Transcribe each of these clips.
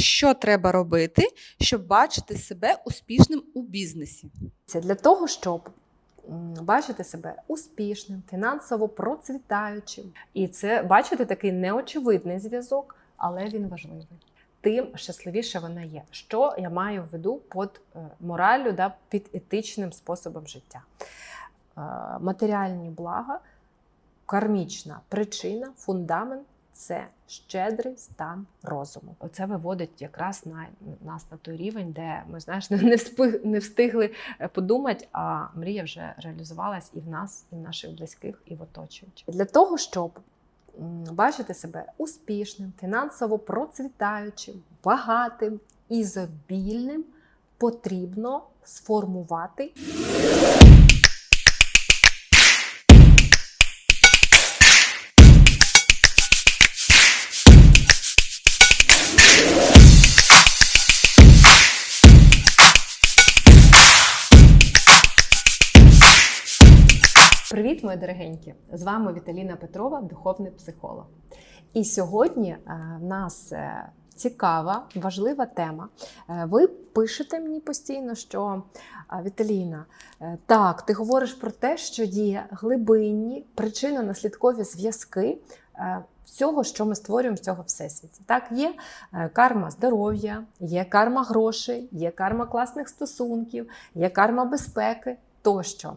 що треба робити, щоб бачити себе успішним у бізнесі? Це для того, щоб бачити себе успішним, фінансово процвітаючим. І це бачити такий неочевидний зв'язок, але він важливий. Тим щасливіше вона є. Що я маю в виду під е, мораллю, да, під етичним способом життя. Е, Матеріальні блага, кармічна причина, фундамент це щедрий стан розуму. Оце виводить якраз на нас на той рівень, де ми знаєш, не, не, не встигли подумати, а мрія вже реалізувалась і в нас, і в наших близьких, і в оточуючих. Для того, щоб бачити себе успішним, фінансово процвітаючим, багатим, ізобільним, потрібно сформувати Привіт, мої дорогенькі! З вами Віталіна Петрова, духовний психолог. І сьогодні е, в нас е, цікава, важлива тема. Е, Ви пишете мені постійно, що Віталіна, так, ти говориш про те, що є глибинні причинно-наслідкові зв'язки всього, що ми створюємо в цього всесвіті. Так, є карма здоров'я, є карма грошей, є карма класних стосунків, є карма безпеки тощо.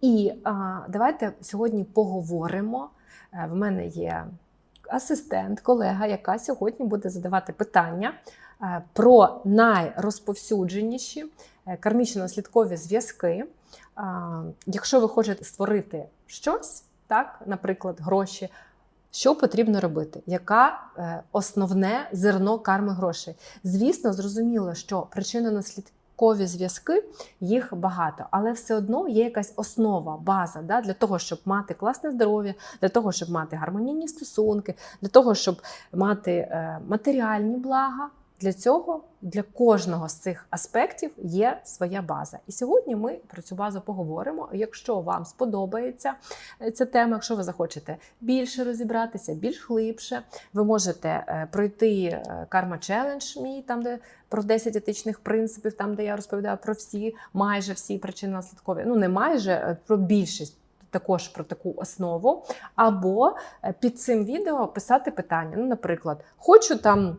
І а, давайте сьогодні поговоримо. Е, В мене є асистент, колега, яка сьогодні буде задавати питання е, про найрозповсюдженіші е, кармічно-наслідкові зв'язки. Якщо ви хочете створити щось, так, наприклад, гроші. Що потрібно робити? Яка основне зерно карми грошей? Звісно, зрозуміло, що причинно-наслідкові зв'язки їх багато, але все одно є якась основа, база да, для того, щоб мати класне здоров'я, для того, щоб мати гармонійні стосунки, для того, щоб мати е, матеріальні блага. Для цього для кожного з цих аспектів є своя база. І сьогодні ми про цю базу поговоримо. Якщо вам сподобається е, ця тема, якщо ви захочете більше розібратися, більш глибше, ви можете е, пройти карма челендж мій, там де про 10 етичних принципів, там де я розповідаю про всі, майже всі причини наслідкові. Ну не майже е, про більшість. Також про таку основу, або е, під цим відео писати питання. Ну, наприклад, хочу там,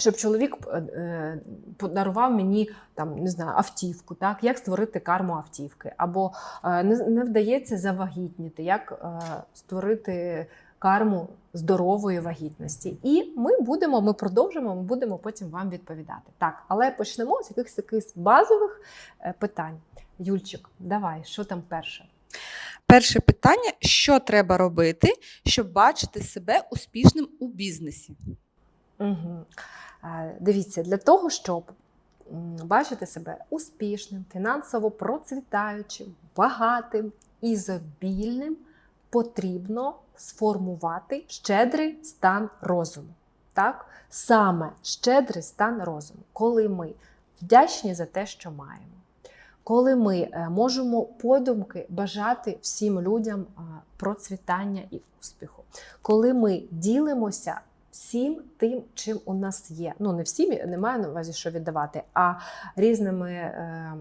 щоб чоловік е, е, подарував мені там не знаю автівку, так як створити карму автівки, або е, не, не вдається завагітніти, як створити карму здорової вагітності. І ми будемо, ми продовжимо, ми будемо потім вам відповідати. Так, але почнемо з якихось таких базових питань. Юльчик, давай, що там перше? Перше питання: що треба робити, щоб бачити себе успішним у бізнесі? Угу. Дивіться, для того, щоб бачити себе успішним, фінансово процвітаючим, багатим, ізобільним, потрібно сформувати щедрий стан розуму. Так? Саме щедрий стан розуму, коли ми вдячні за те, що маємо. Коли ми е, можемо подумки бажати всім людям процвітання і успіху, коли ми ділимося всім тим, чим у нас є. Ну, не всім, не маю на увазі, що віддавати, а різними е,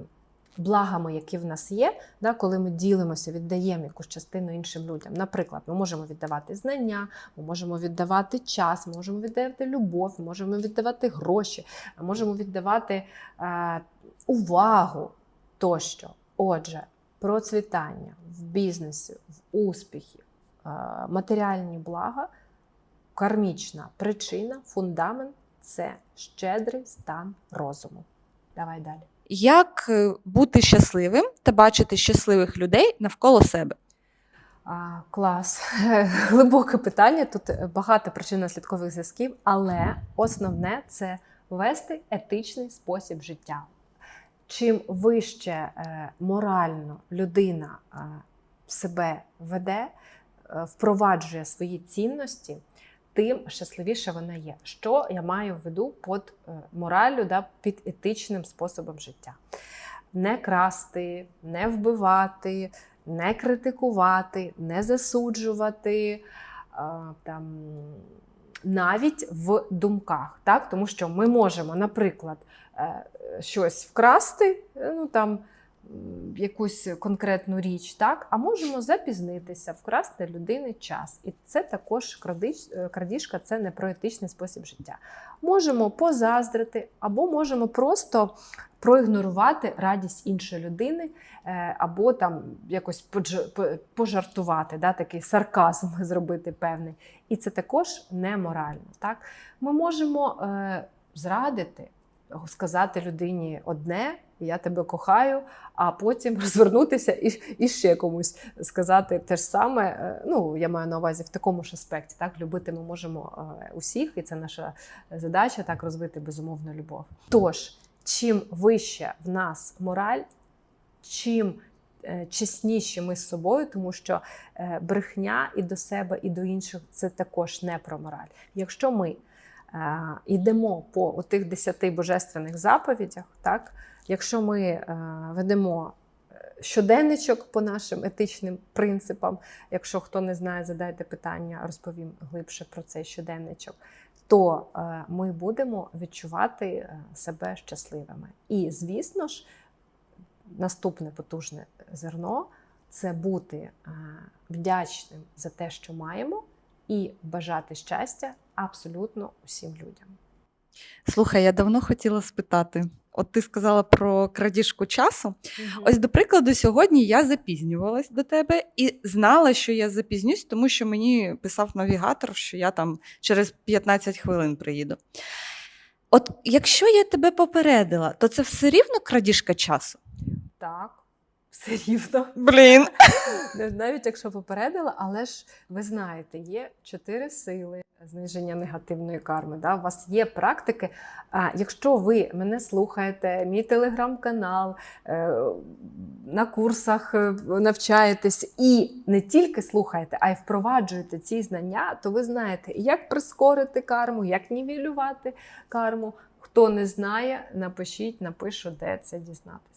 благами, які в нас є, да, коли ми ділимося, віддаємо якусь частину іншим людям. Наприклад, ми можемо віддавати знання, ми можемо віддавати час, ми можемо віддавати любов, ми можемо віддавати гроші, ми можемо віддавати е, увагу тощо. Отже, процвітання в бізнесі, в успіхі, е, матеріальні блага кармічна причина, фундамент це щедрий стан розуму. Давай далі. Як е, бути щасливим та бачити щасливих людей навколо себе? А, клас. Глибоке питання. Тут багато причинно-слідкових зв'язків, але основне це вести етичний спосіб життя. Чим вище е, морально людина е, себе веде, е, впроваджує свої цінності, тим щасливіше вона є. Що я маю в виду під е, мораллю, да, під етичним способом життя? Не красти, не вбивати, не критикувати, не засуджувати, там, навіть в думках, так? тому що ми можемо, наприклад, е, щось вкрасти, е, ну там якусь конкретну річ, так? а можемо запізнитися, вкрасти людини час. І це також е, крадіжка, це не про етичний спосіб життя. Можемо позаздрити, або можемо просто проігнорувати радість іншої людини, е, або там якось пожартувати, да, такий сарказм зробити певний. І це також неморально. Так? Ми можемо е, зрадити, сказати людині одне, я тебе кохаю, а потім розвернутися і, і ще комусь сказати те ж саме. Е, Ну, я маю на увазі в такому ж аспекті. Так? Любити ми можемо е, усіх, і це наша задача так розвити безумовну любов. Тож, чим вище в нас мораль, чим е, чесніші ми з собою, тому що брехня і до себе, і до інших це також не про мораль. Якщо ми йдемо по тих десяти божественних заповідях, так, якщо ми е, ведемо е, щоденничок по нашим етичним принципам, якщо хто не знає, задайте питання, розповім глибше про цей щоденничок. То е, ми будемо відчувати е, себе щасливими. І, звісно ж, наступне потужне зерно це бути е, вдячним за те, що маємо, і бажати щастя абсолютно усім людям. Слухай, я давно хотіла спитати. От ти сказала про крадіжку часу. Ось, до прикладу, сьогодні я запізнювалась до тебе і знала, що я запізнюсь, тому що мені писав навігатор, що я там через 15 хвилин приїду. От якщо я тебе попередила, то це все рівно крадіжка часу? Так, все рівно. Блін. Навіть якщо попередила, але ж ви знаєте, є чотири сили зниження негативної карми. Да? У вас є практики. А якщо ви мене слухаєте, мій телеграм-канал, е, на курсах е, навчаєтесь і не тільки слухаєте, а й впроваджуєте ці знання, то ви знаєте, як прискорити карму, як нівелювати карму. Хто не знає, напишіть, напишу, де це дізнатися.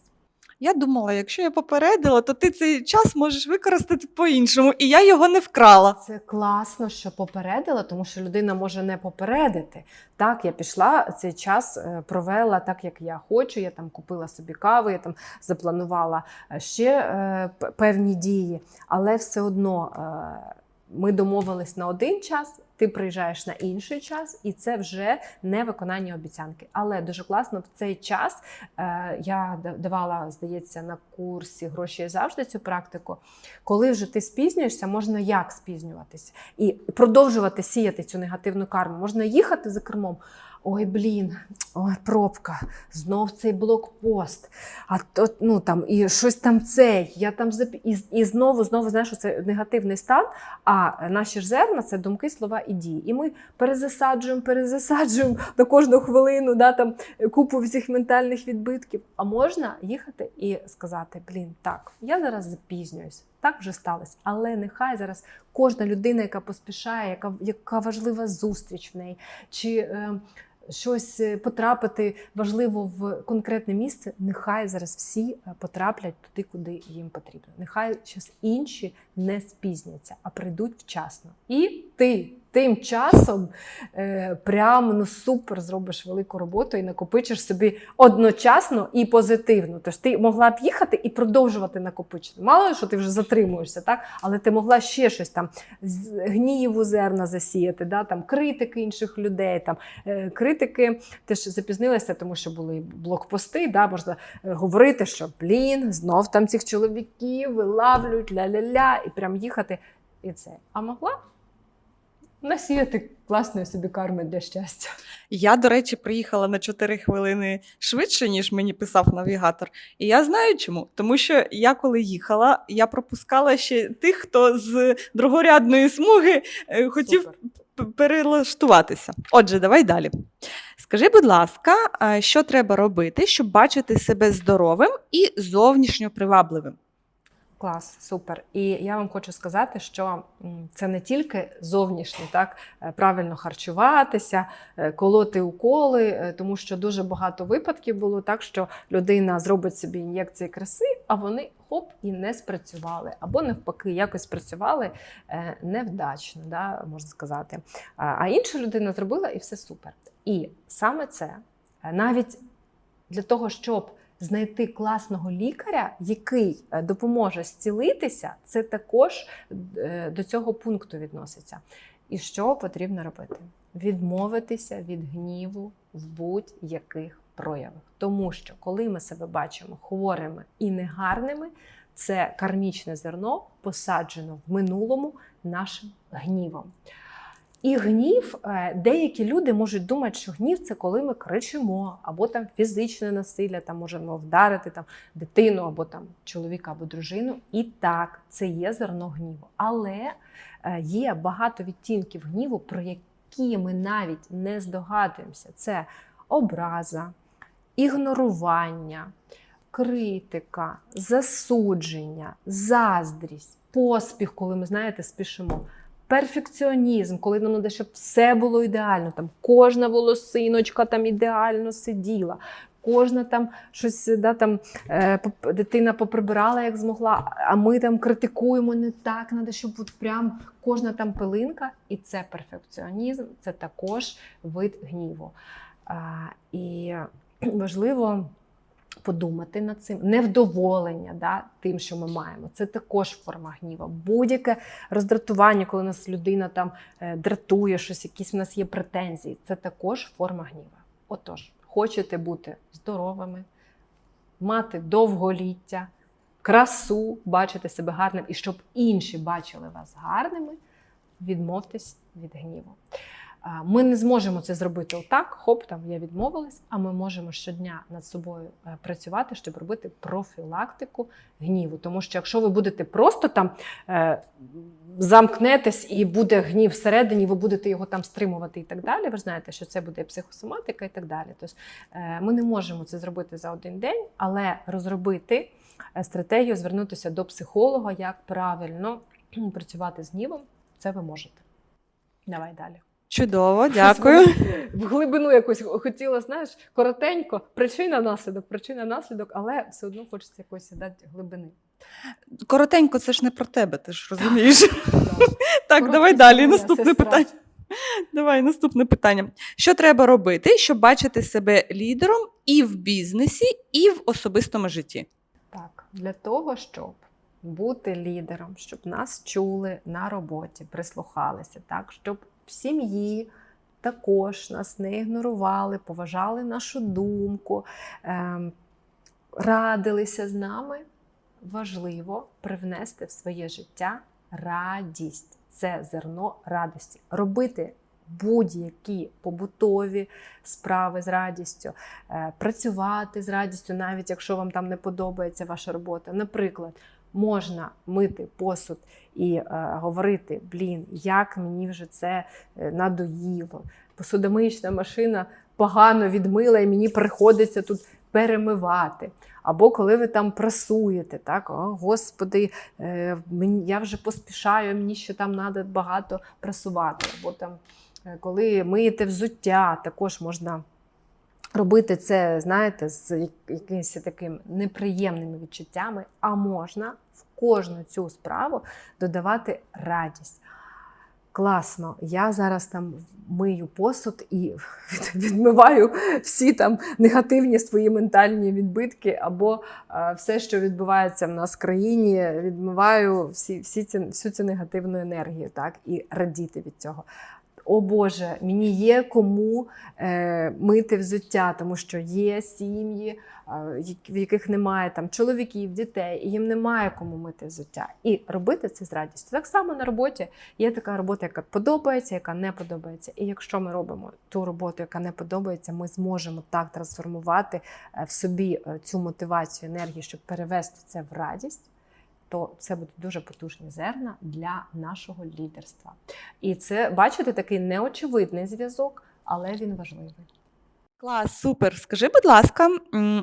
Я думала, якщо я попередила, то ти цей час можеш використати по-іншому, і я його не вкрала. Це класно, що попередила, тому що людина може не попередити. Так, я пішла цей час, е, провела так, як я хочу. Я там купила собі каву, я там запланувала е, ще е, певні дії, але все одно е, ми домовились на один час. Ти приїжджаєш на інший час, і це вже не виконання обіцянки. Але дуже класно в цей час е, я давала, здається, на курсі гроші завжди цю практику. Коли вже ти спізнюєшся, можна як спізнюватися і продовжувати сіяти цю негативну карму. Можна їхати за кермом. Ой, блін, ой, пробка, знов цей блокпост. А то ну там і щось там цей. Я там зап... і, і знову, знову знаєш, що це негативний стан. А наші ж зерна це думки, слова і дії. І ми перезасаджуємо, перезасаджуємо на кожну хвилину, да, там купу всіх ментальних відбитків. А можна їхати і сказати: блін, так, я зараз запізнююсь. Так вже сталося, але нехай зараз кожна людина, яка поспішає, яка, яка важлива зустріч в неї, чи е, щось е, потрапити важливо в конкретне місце, нехай зараз всі е, потраплять туди, куди їм потрібно. Нехай щось інші не спізняться, а прийдуть вчасно. І ти тим часом е, прям ну супер зробиш велику роботу і накопичиш собі одночасно і позитивно. Тож ти могла б їхати і продовжувати накопичити. Мало що ти вже затримуєшся, так? Але ти могла ще щось там гніву зерна засіяти, да? там критики інших людей. Там е, критики теж запізнилися, тому що були блокпости. Да? Можна е, говорити, що блін, знов там цих чоловіків вилавлюють ля-ля-ля, і прям їхати. І це. А могла насіяти класної собі карми для щастя. Я, до речі, приїхала на 4 хвилини швидше, ніж мені писав навігатор. І я знаю чому. Тому що я коли їхала, я пропускала ще тих, хто з другорядної смуги е, хотів Супер. п- перелаштуватися. Отже, давай далі. Скажи, будь ласка, що треба робити, щоб бачити себе здоровим і зовнішньо привабливим? Клас, супер. І я вам хочу сказати, що це не тільки зовнішнє, так е, правильно харчуватися, е, колоти уколи, е, тому що дуже багато випадків було так, що людина зробить собі ін'єкції краси, а вони хоп і не спрацювали, або навпаки, якось спрацювали невдачно, да, можна сказати. А, інша людина зробила і все супер. І саме це навіть для того, щоб знайти класного лікаря, який е, допоможе зцілитися, це також е, до цього пункту відноситься. І що потрібно робити? Відмовитися від гніву в будь-яких проявах. Тому що коли ми себе бачимо хворими і негарними, це кармічне зерно посаджено в минулому нашим гнівом. І гнів, е, деякі люди можуть думати, що гнів це коли ми кричимо, або там фізичне насилля, там можемо вдарити там дитину, або там чоловіка або дружину. І так, це є зерно гніву. Але е, є багато відтінків гніву, про які ми навіть не здогадуємося. Це образа, ігнорування, критика, засудження, заздрість, поспіх, коли ми знаєте, спішимо. Перфекціонізм, коли нам треба, щоб все було ідеально. Там кожна волосиночка там ідеально сиділа, кожна там щось да, там, е, дитина поприбирала, як змогла, а ми там критикуємо не так, треба, щоб от прям кожна там пилинка. І це перфекціонізм, це також вид гніву. А, і важливо подумати над цим. Невдоволення да, тим, що ми маємо. Це також форма гніва. Будь-яке роздратування, коли нас людина там е, дратує щось, якісь в нас є претензії, це також форма гніва. Отож, хочете бути здоровими, мати довголіття, красу, бачити себе гарним, і щоб інші бачили вас гарними, відмовтесь від гніву. Ми не зможемо це зробити отак, хоп, там я відмовилась, а ми можемо щодня над собою е, працювати, щоб робити профілактику гніву. Тому що якщо ви будете просто там е, замкнетесь і буде гнів всередині, ви будете його там стримувати і так далі. Ви знаєте, що це буде психосоматика і так далі. Тобто е, ми не можемо це зробити за один день, але розробити е, стратегію, звернутися до психолога, як правильно працювати з гнівом, це ви можете. Давай далі. Чудово, дякую. В глибину якусь хотіла, знаєш, коротенько, причина наслідок, причина наслідок, але все одно хочеться якоїсь дати глибини. Коротенько, це ж не про тебе, ти ж розумієш. Так, Коротко, давай далі. Наступне сестра. питання. Давай, наступне питання. Що треба робити, щоб бачити себе лідером і в бізнесі, і в особистому житті? Так, для того, щоб бути лідером, щоб нас чули на роботі, прислухалися, так, щоб в сім'ї також нас не ігнорували, поважали нашу думку, ем, радилися з нами, важливо привнести в своє життя радість. Це зерно радості. Робити будь-які побутові справи з радістю, е, працювати з радістю, навіть якщо вам там не подобається ваша робота. Наприклад, можна мити посуд і е, говорити: блін, як мені вже це е, надоїло. Посудомиючна машина погано відмила, і мені приходиться тут перемивати. Або коли ви там прасуєте, так, о, господи, е, я вже поспішаю, мені ще там треба багато прасувати. Або там, е, коли миєте взуття, також можна робити це, знаєте, з якимись такими неприємними відчуттями, а можна в кожну цю справу додавати радість. Класно, я зараз там мию посуд і відмиваю всі там негативні свої ментальні відбитки, або все, що відбувається в нас в країні, відмиваю всі, всі ці, всю цю негативну енергію, так, і радіти від цього. О Боже, мені є кому е, мити взуття, тому що є сім'ї, е, в яких немає там чоловіків, дітей, і їм немає кому мити взуття. І робити це з радістю. Так само на роботі є така робота, яка подобається, яка не подобається. І якщо ми робимо ту роботу, яка не подобається, ми зможемо так трансформувати е, в собі е, цю мотивацію, енергію, щоб перевести це в радість. То це будуть дуже потужні зерна для нашого лідерства. І це, бачите, такий неочевидний зв'язок, але він важливий. Клас, супер. Скажи, будь ласка,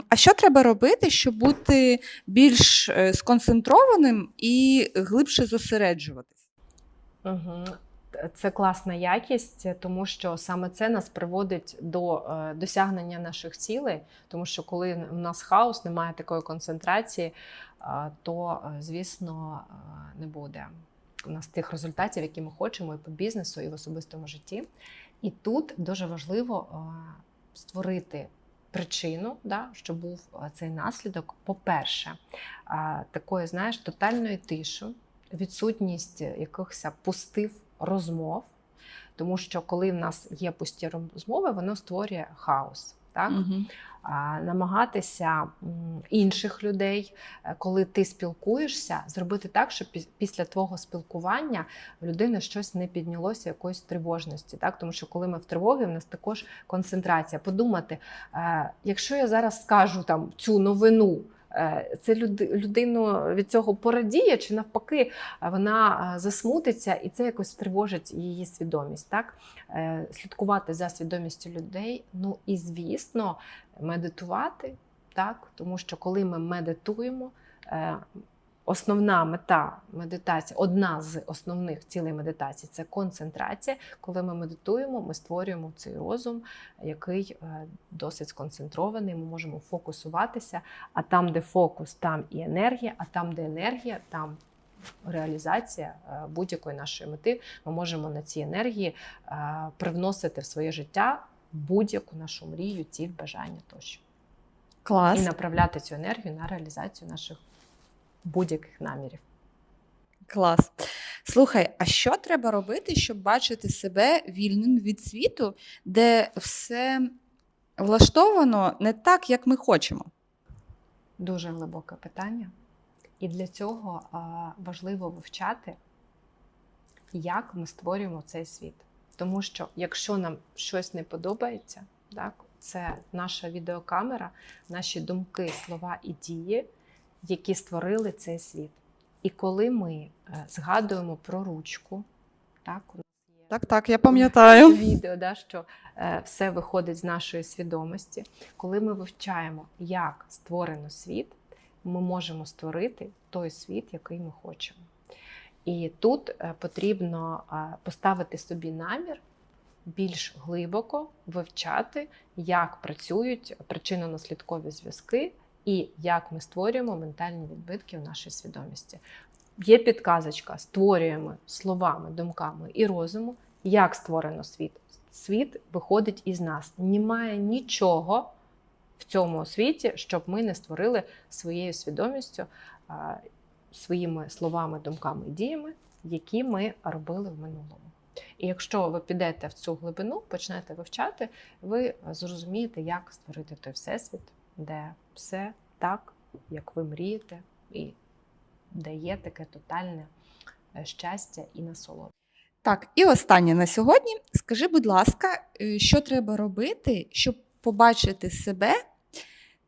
а що треба робити, щоб бути більш е, сконцентрованим і глибше зосереджуватись? Угу. Це класна якість, тому що саме це нас приводить до е, досягнення наших цілей. Тому що коли у нас хаос, немає такої концентрації, то, е, звісно, е, не буде у нас тих результатів, які ми хочемо і по бізнесу, і в особистому житті. І тут дуже важливо е, створити причину, да, щоб був цей наслідок. По-перше, такої, знаєш, тотальної тиші, відсутність якихось пустих розмов, тому що коли в нас є пусті розмови, воно створює хаос. Так? Угу. Намагатися інших людей, е, коли ти спілкуєшся, зробити так, щоб після твого спілкування в людини щось не піднялося якоїсь тривожності. Так? Тому що коли ми в тривогі, в нас також концентрація. Подумати, е, якщо я зараз скажу там цю новину. Е, Це людину від цього порадіє, чи навпаки е, вона е, засмутиться, і це якось тривожить її свідомість. Так? Слідкувати за свідомістю людей. Ну і звісно, медитувати, так? тому що коли ми медитуємо, основна мета медитації, одна з основних цілей медитації це концентрація. Коли ми медитуємо, ми створюємо цей розум, який е, досить сконцентрований. Ми можемо фокусуватися. А там, де фокус, там і енергія, а там, де енергія, там. Реалізація е, будь-якої нашої мети, ми можемо на цій енергії е, привносити в своє життя будь-яку нашу мрію, ціль, бажання тощо. Клас. І направляти цю енергію на реалізацію наших будь-яких намірів. Клас. Слухай, а що треба робити, щоб бачити себе вільним від світу, де все влаштовано не так, як ми хочемо? Дуже глибоке питання. І для цього важливо вивчати, як ми створюємо цей світ. Тому що якщо нам щось не подобається, так, це наша відеокамера, наші думки, слова і дії, які створили цей світ. І коли ми е, згадуємо про ручку, так, у нас є Так, так, я пам'ятаю. відео, да, що е, все виходить з нашої свідомості. Коли ми вивчаємо, як створено світ, ми можемо створити той світ, який ми хочемо. І тут е, потрібно е, поставити собі намір більш глибоко вивчати, як працюють причинно-наслідкові зв'язки і як ми створюємо ментальні відбитки в нашій свідомості. Є підказочка: створюємо словами, думками і розуму, як створено світ. Світ виходить із нас. Немає нічого в цьому світі, щоб ми не створили своєю свідомістю, своїми словами, думками і діями, які ми робили в минулому. І якщо ви підете в цю глибину, почнете вивчати, ви зрозумієте, як створити той всесвіт, де все так, як ви мрієте, і де є таке тотальне е, щастя і насолода. Так, і останнє на сьогодні. Скажи, будь ласка, е, що треба робити, щоб побачити себе,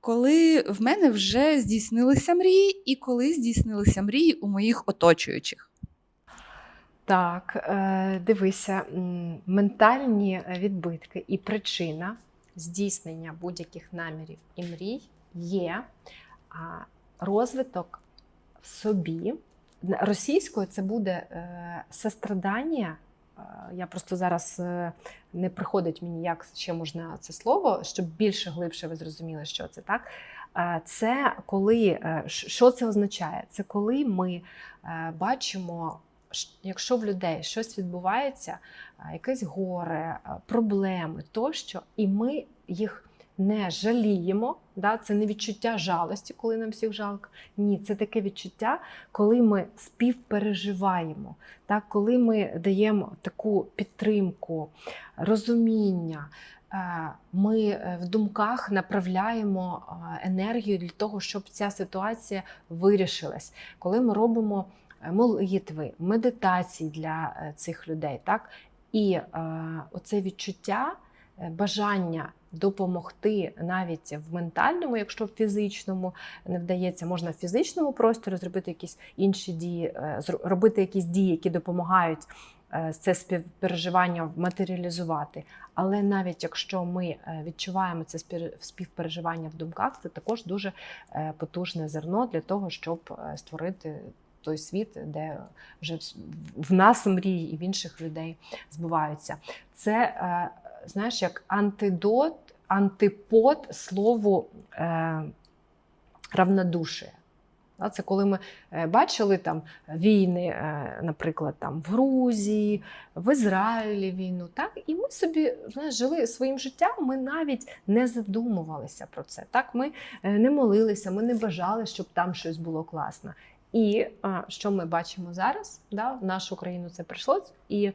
коли в мене вже здійснилися мрії, і коли здійснилися мрії у моїх оточуючих? Так, е, дивися, ментальні відбитки і причина здійснення будь-яких намірів і мрій є розвиток в собі. Російською це буде е, сострадання. Е, Я просто зараз е, не приходить мені, як ще можна це слово, щоб більше глибше ви зрозуміли, що це так. Це коли що це означає? Це коли ми бачимо, якщо в людей щось відбувається, якесь горе, проблеми тощо, і ми їх не жаліємо. Да? Це не відчуття жалості, коли нам всіх жалко. Ні, це таке відчуття, коли ми співпереживаємо, так? коли ми даємо таку підтримку, розуміння. Ми е, в думках направляємо енергію для того, щоб ця ситуація вирішилась. Коли ми робимо молитви, медитації для е, цих людей, так? і е, оце відчуття, е, бажання допомогти навіть в ментальному, якщо в фізичному не вдається, можна в фізичному просторі зробити якісь інші дії, е, робити якісь дії, які допомагають е, це співпереживання матеріалізувати. Але навіть якщо ми е, відчуваємо це співпереживання в думках, це також дуже е, потужне зерно для того, щоб е, створити той світ, де вже в- нас мрії і в інших людей збуваються. Це е, знаєш, як антидот, антипод слову е, равнодушие. Це коли ми е, бачили там війни, наприклад, там в Грузії, в Ізраїлі війну, так і ми собі знаєш, жили своїм життям. Ми навіть не задумувалися про це. Так, ми не молилися, ми не бажали, щоб там щось було класно. І е, що ми бачимо зараз? Да, в нашу країну це прийшло, і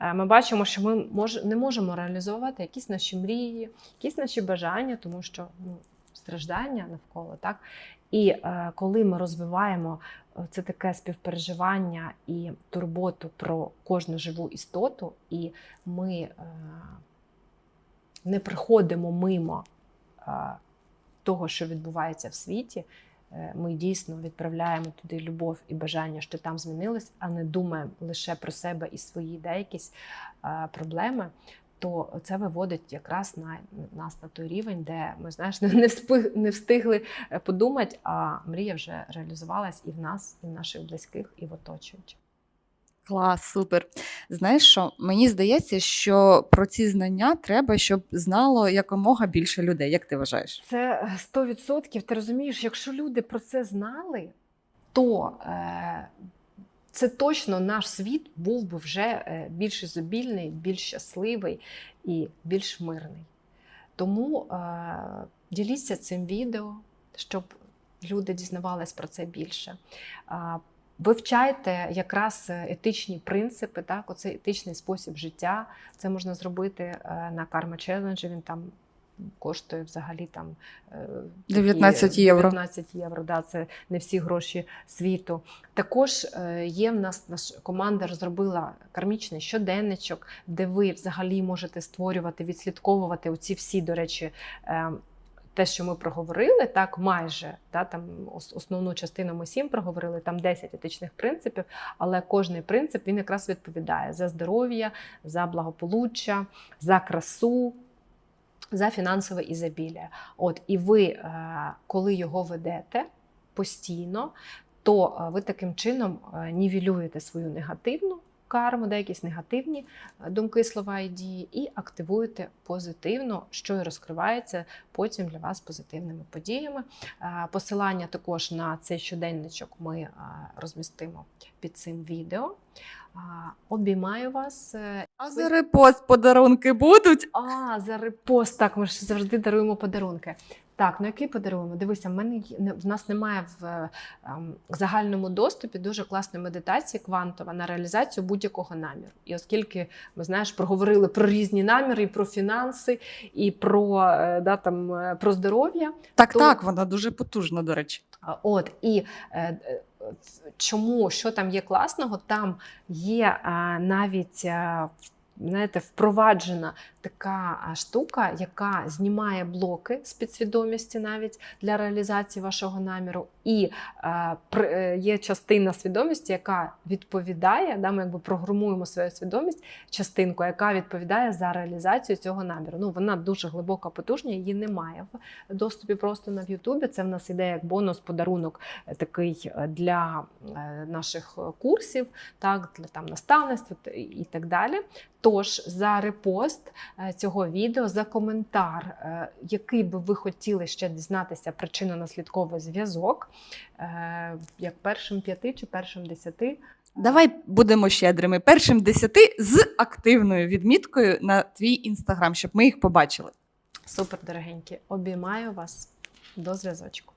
е, ми бачимо, що ми мож, не можемо реалізовувати якісь наші мрії, якісь наші бажання, тому що ну, страждання навколо, так. І е, коли ми розвиваємо е, це таке співпереживання і турботу про кожну живу істоту, і ми е, не приходимо мимо е, того, що відбувається в світі, ми дійсно відправляємо туди любов і бажання, що там змінилось, а не думаємо лише про себе і свої деякісь е, проблеми. То це виводить якраз на нас на той рівень, де ми знаєш, не встигли, не встигли е, подумати, а мрія вже реалізувалась і в нас, і в наших близьких, і в оточуючих. Клас, супер. Знаєш що? Мені здається, що про ці знання треба, щоб знало якомога більше людей. Як ти вважаєш? Це 100%. Ти розумієш, якщо люди про це знали, то е, це точно наш світ був би вже е, більш ізобільний, більш щасливий і більш мирний. Тому е, діліться цим відео, щоб люди дізнавались про це більше. Вивчайте якраз етичні принципи, так, оцей етичний спосіб життя. Це можна зробити е, на Karma Challenge, Він там коштує взагалі там е, 19 євро. 19 євро, да, це не всі гроші світу. Також е, є в нас наша команда розробила кармічний щоденничок, де ви взагалі можете створювати, відслідковувати оці всі, до речі. Те, що ми проговорили, так майже да, там основну частину ми сім проговорили, там 10 етичних принципів, але кожний принцип він якраз відповідає за здоров'я, за благополуччя, за красу, за фінансове ізобілля. От і ви, е, коли його ведете постійно, то е, ви таким чином е, нівелюєте свою негативну карму, де якісь негативні е, думки, слова і дії, і активуєте позитивно, що і розкривається потім для вас позитивними подіями. Е, Посилання також на цей щоденничок ми е, розмістимо під цим відео. Обіймаю вас. А за репост подарунки будуть? а, за репост. Так, ми ж завжди даруємо подарунки. Так, ну який подаруємо? Дивися, в мене не- в нас немає в ем, загальному доступі дуже класної медитації квантова на реалізацію будь-якого наміру. І оскільки ми знаєш, проговорили про різні наміри, і про фінанси, і про, е, да, там, е, про здоров'я, Так, То- так, вона дуже потужна, до речі. От і е, чому що там є класного? Там є а, навіть а, знаєте, впроваджена така штука, яка знімає блоки з підсвідомості навіть для реалізації вашого наміру. І е, е, є частина свідомості, яка відповідає, да, ми якби програмуємо свою свідомість, частинку, яка відповідає за реалізацію цього наміру. Ну, вона дуже глибока, потужна, її немає в доступі просто на Ютубі. Це в нас іде як бонус, подарунок е, такий е, для наших курсів, так, для там наставництва і так далі. Тож за репост цього відео, за коментар, е, який би ви хотіли ще дізнатися причинно-наслідковий зв'язок, е, як першим п'яти чи першим десяти. Давай будемо щедрими. Першим десяти з активною відміткою на твій інстаграм, щоб ми їх побачили. Супер, дорогенькі. Обіймаю вас до зв'язочку.